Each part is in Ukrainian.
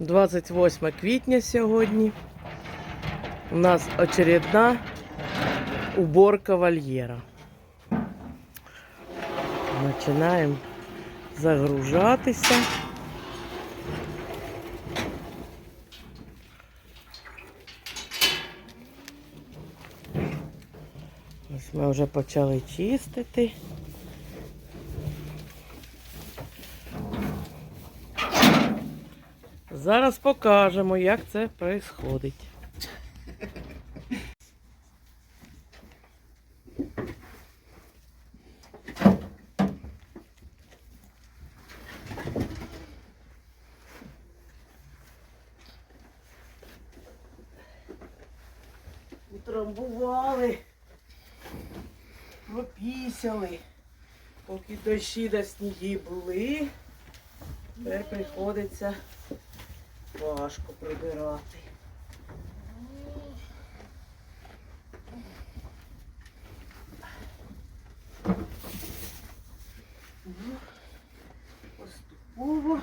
28 квітня сьогодні. У нас очередна уборка вольєра. Починаємо загружатися. Ось ми вже почали чистити. Зараз покажемо, як це відбувається. Утрамбували, пропісяли, поки дощі та сніги були, тепер приходиться важко прибирати. Поступово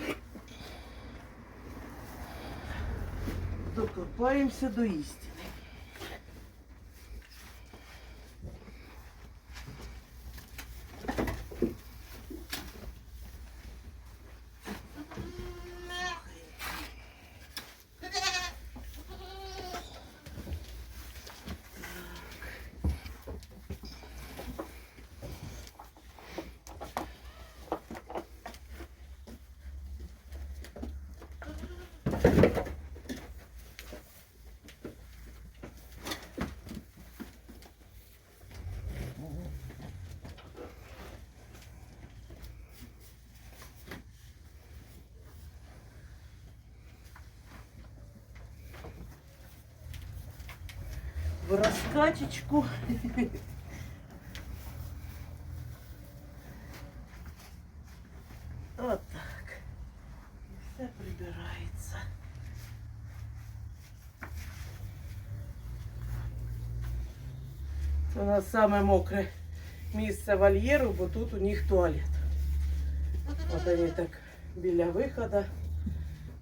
докопаємося до істини. В розкачечку. От так. І все прибирається. Це у нас саме мокре місце вольєру, бо тут у них туалет. От вони так біля виходу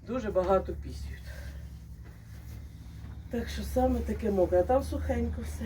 дуже багато пісюють. Так що саме таке мокре, а там сухенько все.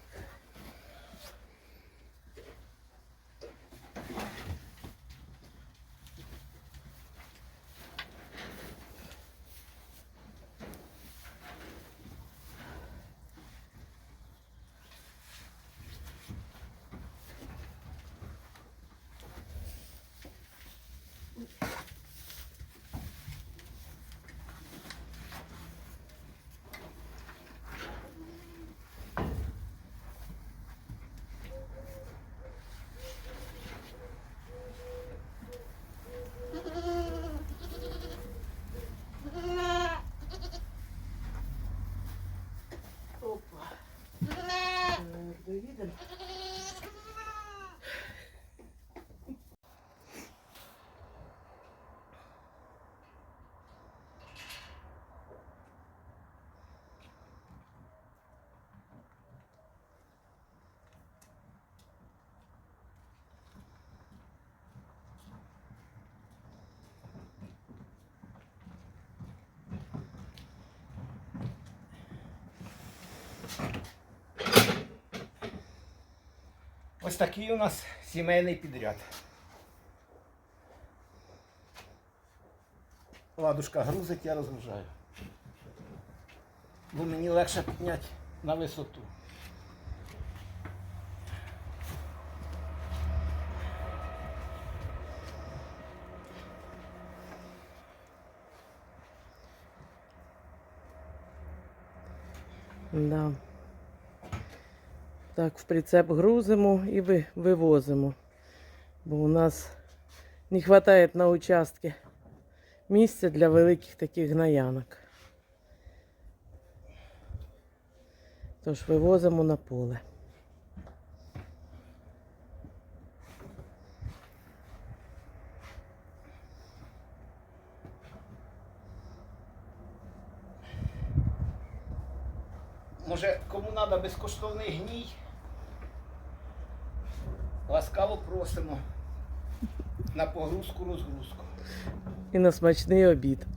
Ось такий у нас сімейний підряд. Ладушка грузить, я розгружаю. Бо мені легше підняти на висоту. Да. Так, в прицеп грузимо і вивозимо. Бо у нас не вистачає на участки місця для великих таких гнаянок. Тож вивозимо на поле. Може, кому треба безкоштовний гній? Ласкаво просимо на погрузку розгрузку. І на смачний обід.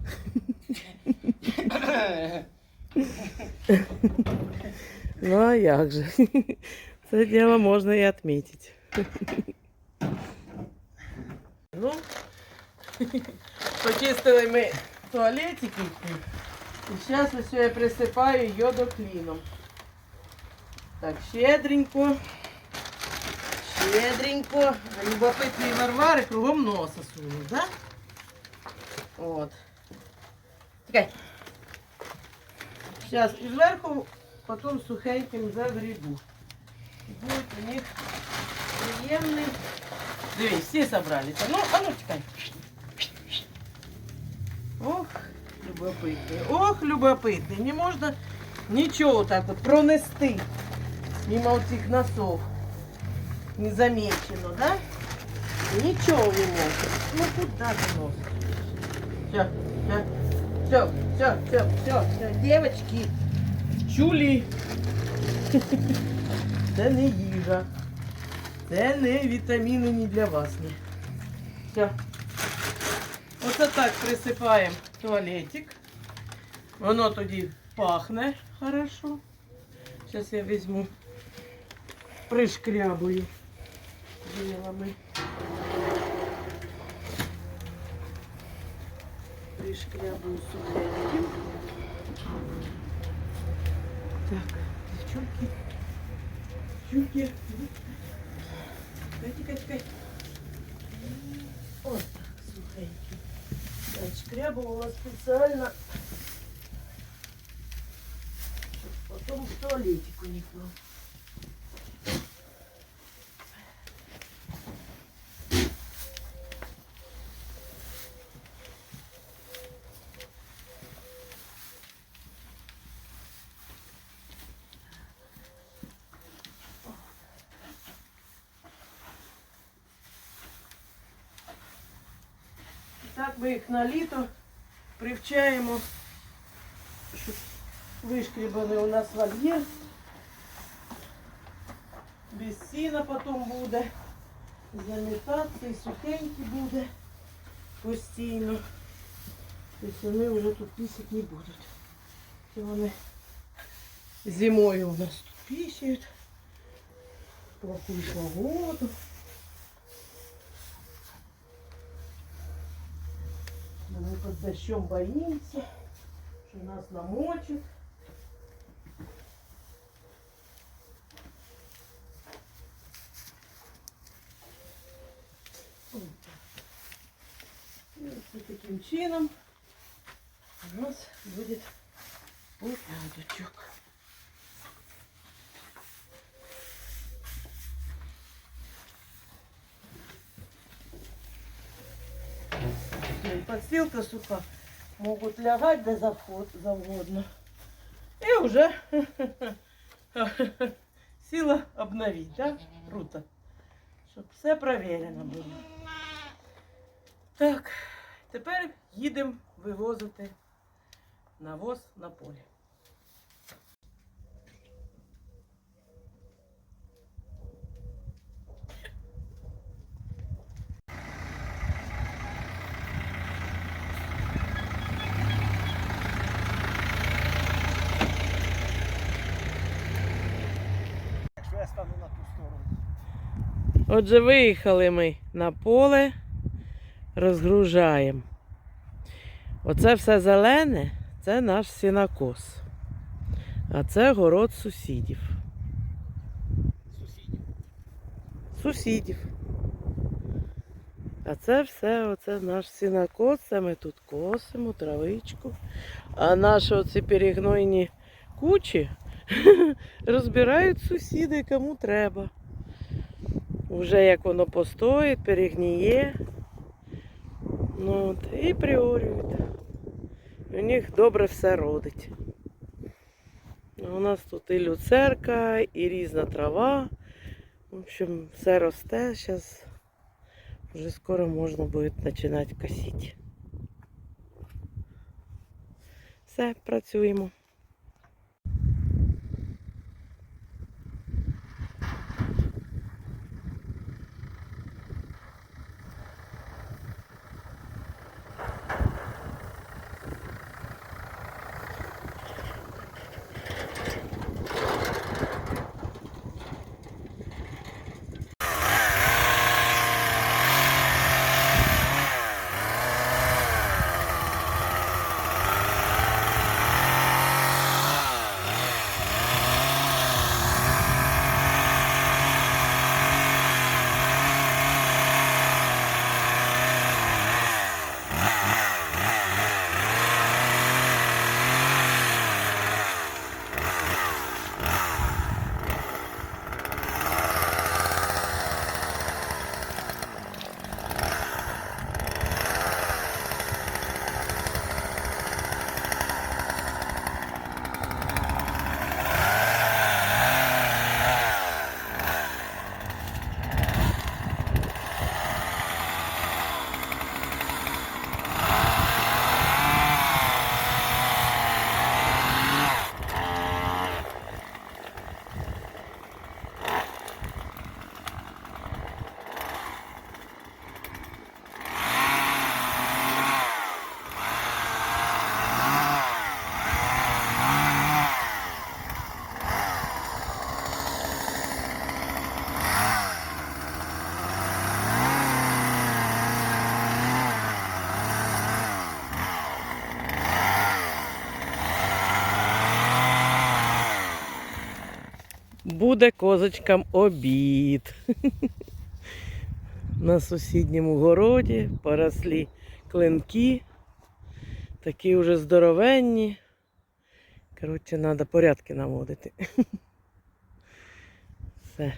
Ну а як же? Це діло можна і відмітити. Ну, почистили ми туалетики. І зараз ось я присипаю йодокліном. Так, щедренько. Щедренько. Любопитний Варвари кругом носа сунув, так? Да? От. Чекай. Сейчас и зверху, потом сухеньким загребу. Будет у них приємний. Дивись, всі собралися. Ну, а ну чекай. Ох, любопитний. Ох, любопитний. Не можна нічого так от пронести мимо цих носов. Незамечено, да? Нічого не може. Ну куда ти нос? Все, все, все, все, все, все, все, девочки, чулі. Це не їжа. Це не вітаміни ні для вас. Ні. Все. Оце так присипаємо туалетик. Воно тоді пахне хорошо. Зараз я візьму, пришкрябую ділами. Пришкрябую сухеньким. Так, девчонки. Девчонки. Тикай, тикай, тикай. Вот так, сухеньким. Я шкрябывала специально, чтобы потом в туалетик не Так ми їх на літо привчаємо, щоб вишкрібаний у нас вольєр. Без сіна потім буде. Замітатися і сухенький буде постійно. Тобто вони вже тут пісять не будуть. Це вони зимою у нас тут пісяють. В плохую погоду. Мы под дождем боимся, что нас намочит. И таким чином у нас будет порядочек. И подстилка сука могут лягать де завгодно. И уже сила обновить, да? Круто. Щоб все перевірено було. Так, тепер їдемо вивозити навоз на полі. Отже, виїхали ми на поле, розгружаємо. Оце все зелене, це наш сінокос. А це город сусідів. Сусідів. Сусідів. А це все, оце наш сінокос, це ми тут косимо, травичку. А наші оці перегнойні кучі розбирають сусіди, кому треба. Вже як воно постоїть, перегніє. Ну, от, і приорюють. У них добре все родить. У нас тут і люцерка, і різна трава. В общем, все росте. Зараз вже скоро можна буде починати косити. Все, працюємо. Буде козочкам обід. На сусідньому городі порослі клинки. Такі вже здоровенні. Коротше, треба порядки наводити. Все,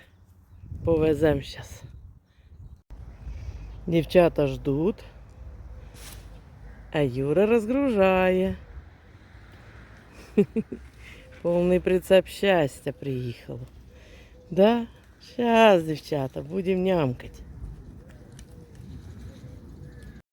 повеземо зараз. Дівчата ждуть, а Юра розгружає. Повний прицеп щастя приїхало. Да? Сейчас, дівчата, будемо нямкати.